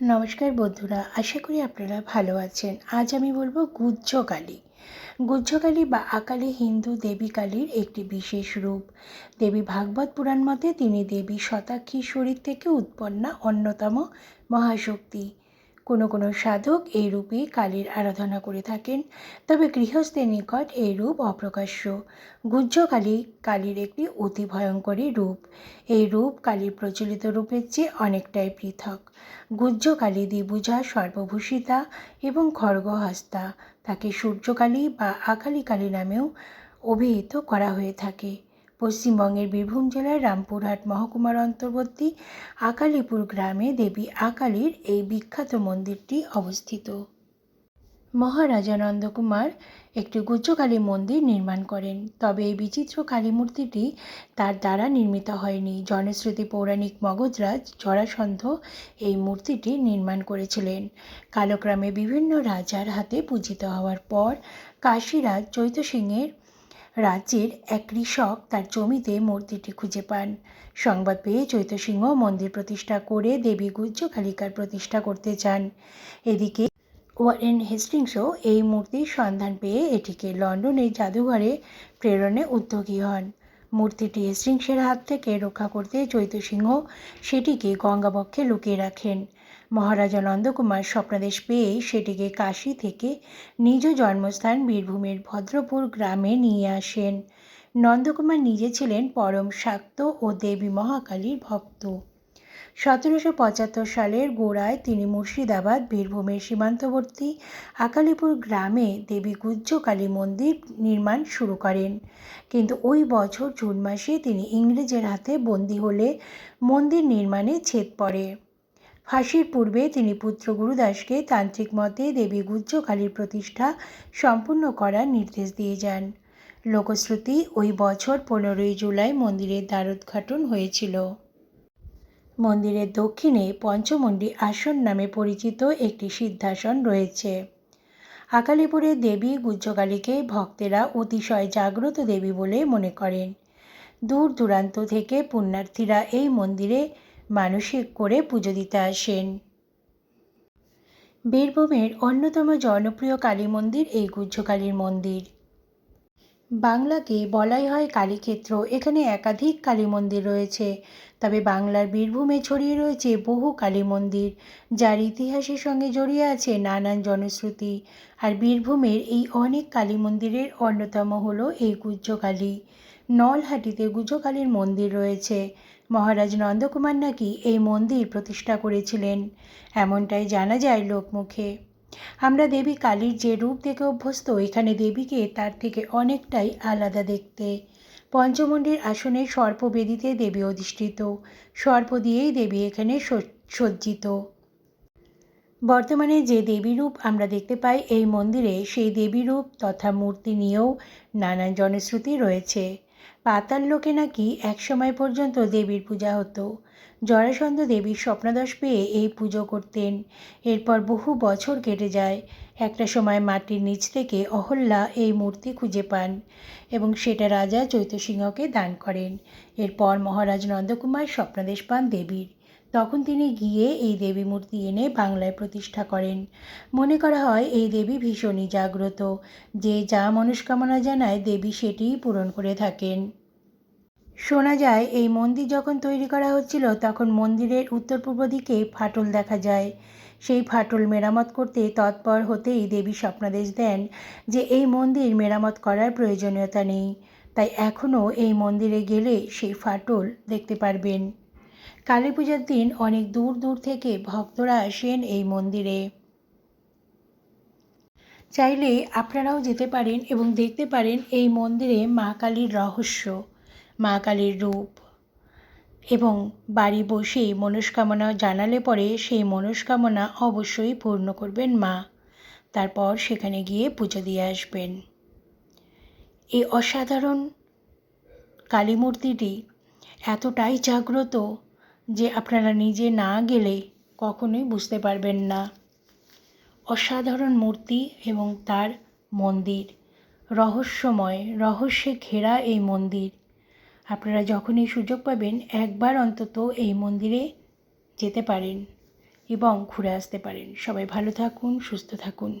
নমস্কার বন্ধুরা, আশা করি আপনারা ভালো আছেন। আজ আমি বলব গুজ্জকালী গুজ্জকালী বা আকালী হিন্দু দেবী কালীর একটি বিশেষ রূপ। দেবী ভাগবত পুরাণ মতে তিনি দেবী শতাক্ষী শরীর থেকে উৎপন্ন অন্যতম মহাশক্তি। কোনো কোনো সাধক এই রূপে কালীর আরাধনা করে থাকেন। তবে গৃহস্থের নিকট এই রূপ অপ্রকাশ্য। গুজ্জ কালী কালীর একটি অতি ভয়ঙ্করী রূপ। এই রূপ কালীর প্রচলিত রূপের চেয়ে অনেকটাই পৃথক। গুজ্জ কালী দ্বিভুজা, সর্বভূষিতা এবং খড়গহস্তা তাকে সূর্যকালী বা আকালী কালী নামেও অভিহিত করা হয়ে থাকে। পশ্চিমবঙ্গের বীরভূম জেলার রামপুরহাট মহকুমার অন্তর্বর্তী আকালিপুর গ্রামে দেবী আকালির এই বিখ্যাত মন্দিরটি অবস্থিত। মহারাজা নন্দকুমার একটি গুজ্জকালী মন্দির নির্মাণ করেন, তবে এই বিচিত্র কালী মূর্তিটি তার দ্বারা নির্মিত হয়নি। জনশ্রুতি পৌরাণিক মগধরাজ জরাসন্ধ এই মূর্তিটি নির্মাণ করেছিলেন। কালক্রমে বিভিন্ন রাজার হাতে পূজিত হওয়ার পর কাশীরাজ চৈত সিংহের রাজ্যের এক কৃষক তার জমিতে মূর্তিটি খুঁজে পান। সংবাদ পেয়ে চৈতসিংহ মন্দির প্রতিষ্ঠা করে দেবী গুজ্জ কালিকার প্রতিষ্ঠা করতে চান এদিকে ওয়ারেন হেস্টিংসও এই মূর্তির সন্ধান পেয়ে এটিকে লন্ডনের জাদুঘরে প্রেরণে উদ্যোগী হন। মূর্তিটি হেস্টিংসের হাত থেকে রক্ষা করতে চৈতসিংহ সেটিকে গঙ্গাবক্ষে লুকিয়ে রাখেন। মহারাজা নন্দকুমার স্বপ্নাদেশ পেয়ে সেটিকে কাশী থেকে নিজ জন্মস্থান বীরভূমের ভদ্রপুর গ্রামে নিয়ে আসেন। নন্দকুমার নিজে ছিলেন পরম শাক্ত ও দেবী মহাকালীর ভক্ত। সতেরোশো পঁচাত্তর সালের গোড়ায় তিনি মুর্শিদাবাদ বীরভূমের সীমান্তবর্তী আকালিপুর গ্রামে দেবী গুজ্জ কালী মন্দির নির্মাণ শুরু করেন। কিন্তু ওই বছর জুন মাসে তিনি ইংরেজের হাতে বন্দী হলে মন্দির নির্মাণে ছেদ পড়ে। ফাঁসির পূর্বে তিনি পুত্র গুরুদাসকে তান্ত্রিক মতে দেবী গুজ্জ কালীর প্রতিষ্ঠা সম্পূর্ণ করার নির্দেশ দিয়ে যান। লোকশ্রুতি ওই বছর পনেরোই জুলাই মন্দিরের দ্বারোদ্ঘাটন হয়েছিল। মন্দিরের দক্ষিণে পঞ্চমন্ডি আসন নামে পরিচিত একটি সিদ্ধাসন রয়েছে। আকালিপুরে দেবী গুজ্জকালীকে ভক্তেরা অতিশয় জাগ্রত দেবী বলে মনে করেন। দূর দূরান্ত থেকে পুণ্যার্থীরা এই মন্দিরে মানসিক করে পুজো দিতে আসেন। বীরভূমের অন্যতম জনপ্রিয় কালী মন্দির এই গুজ্জকালীর মন্দির। বাংলাকে বলাই হয় কালীক্ষেত্র। এখানে একাধিক কালী মন্দির রয়েছে। তবে বাংলার বীরভূমে ছড়িয়ে রয়েছে বহু কালী মন্দির, যার ইতিহাসের সঙ্গে জড়িয়ে আছে নানান জনশ্রুতি। আর বীরভূমের এই অনেক কালী মন্দিরের অন্যতম হলো এই গুজ্জকালী নলহাটিতে গুজ্জকালীর মন্দির রয়েছে। মহারাজ নন্দকুমার নাকি এই মন্দির প্রতিষ্ঠা করেছিলেন? এমনটাই জানা যায় লোকমুখে। আমরা দেবী কালীর যে রূপ দেখে অভ্যস্ত, এখানে দেবীকে তার থেকে অনেকটাই আলাদা দেখতে। পঞ্চমন্ডির আসনে সর্পবেদিতে দেবী অধিষ্ঠিত। সর্প দিয়েই দেবী এখানে সজ্জিত। বর্তমানে যে দেবী রূপ আমরা দেখতে পাই এই মন্দিরে, সেই দেবী রূপ তথা মূর্তি নিয়েও নানান জনশ্রুতি রয়েছে। পাতাল লোকে নাকি এক সময় পর্যন্ত দেবীর পূজা হতো। জরাসন্ধ দেবীর স্বপ্নদশ পেয়ে এই পুজো করতেন। এরপর বহু বছর কেটে যায়। একটা সময় মাটির নিচ থেকে অহল্যা এই মূর্তি খুঁজে পান এবং সেটা রাজা চৈতসিংহকে দান করেন। এরপর মহারাজ নন্দকুমার স্বপ্নাদেশ পান দেবীর। তখন তিনি গিয়ে এই দেবী মূর্তি এনে বাংলায় প্রতিষ্ঠা করেন। মনে করা হয়, এই দেবী ভীষণই জাগ্রত। যে যা মনস্কামনা জানায়, দেবী সেটিই পূরণ করে থাকেন। শোনা যায়, এই মন্দির যখন তৈরি করা হচ্ছিল, তখন মন্দিরের উত্তর পূর্ব দিকে ফাটল দেখা যায়। সেই ফাটল মেরামত করতে তৎপর হতেই দেবী স্বপ্নাদেশ দেন যে, এই মন্দির মেরামত করার প্রয়োজনীয়তা নেই। তাই এখনও এই মন্দিরে গেলে সেই ফাটল দেখতে পারবেন। কালী পূজার দিন অনেক দূর দূর থেকে ভক্তরা আসেন এই মন্দিরে। চাইলে আপনারাও যেতে পারেন এবং দেখতে পারেন এই মন্দিরে মা কালীর রহস্য, মা কালীর রূপ এবং বাড়ি বসে মনস্কামনা জানালে পরে সেই মনস্কামনা অবশ্যই পূর্ণ করবেন মা। তারপর সেখানে গিয়ে পুজো দিয়ে আসবেন। এই অসাধারণ কালী মূর্তিটি এতটাই জাগ্রত যে আপনারা নিজে না গেলে কখনোই বুঝতে পারবেন না। অসাধারণ মূর্তি এবং তার মন্দির। রহস্যময়, রহস্যে ঘেরা এই মন্দির। আপনারা যখনই সুযোগ পাবেন, একবার অন্তত এই মন্দিরে যেতে পারেন এবং ঘুরে আসতে পারেন। সবাই ভালো থাকুন, সুস্থ থাকুন।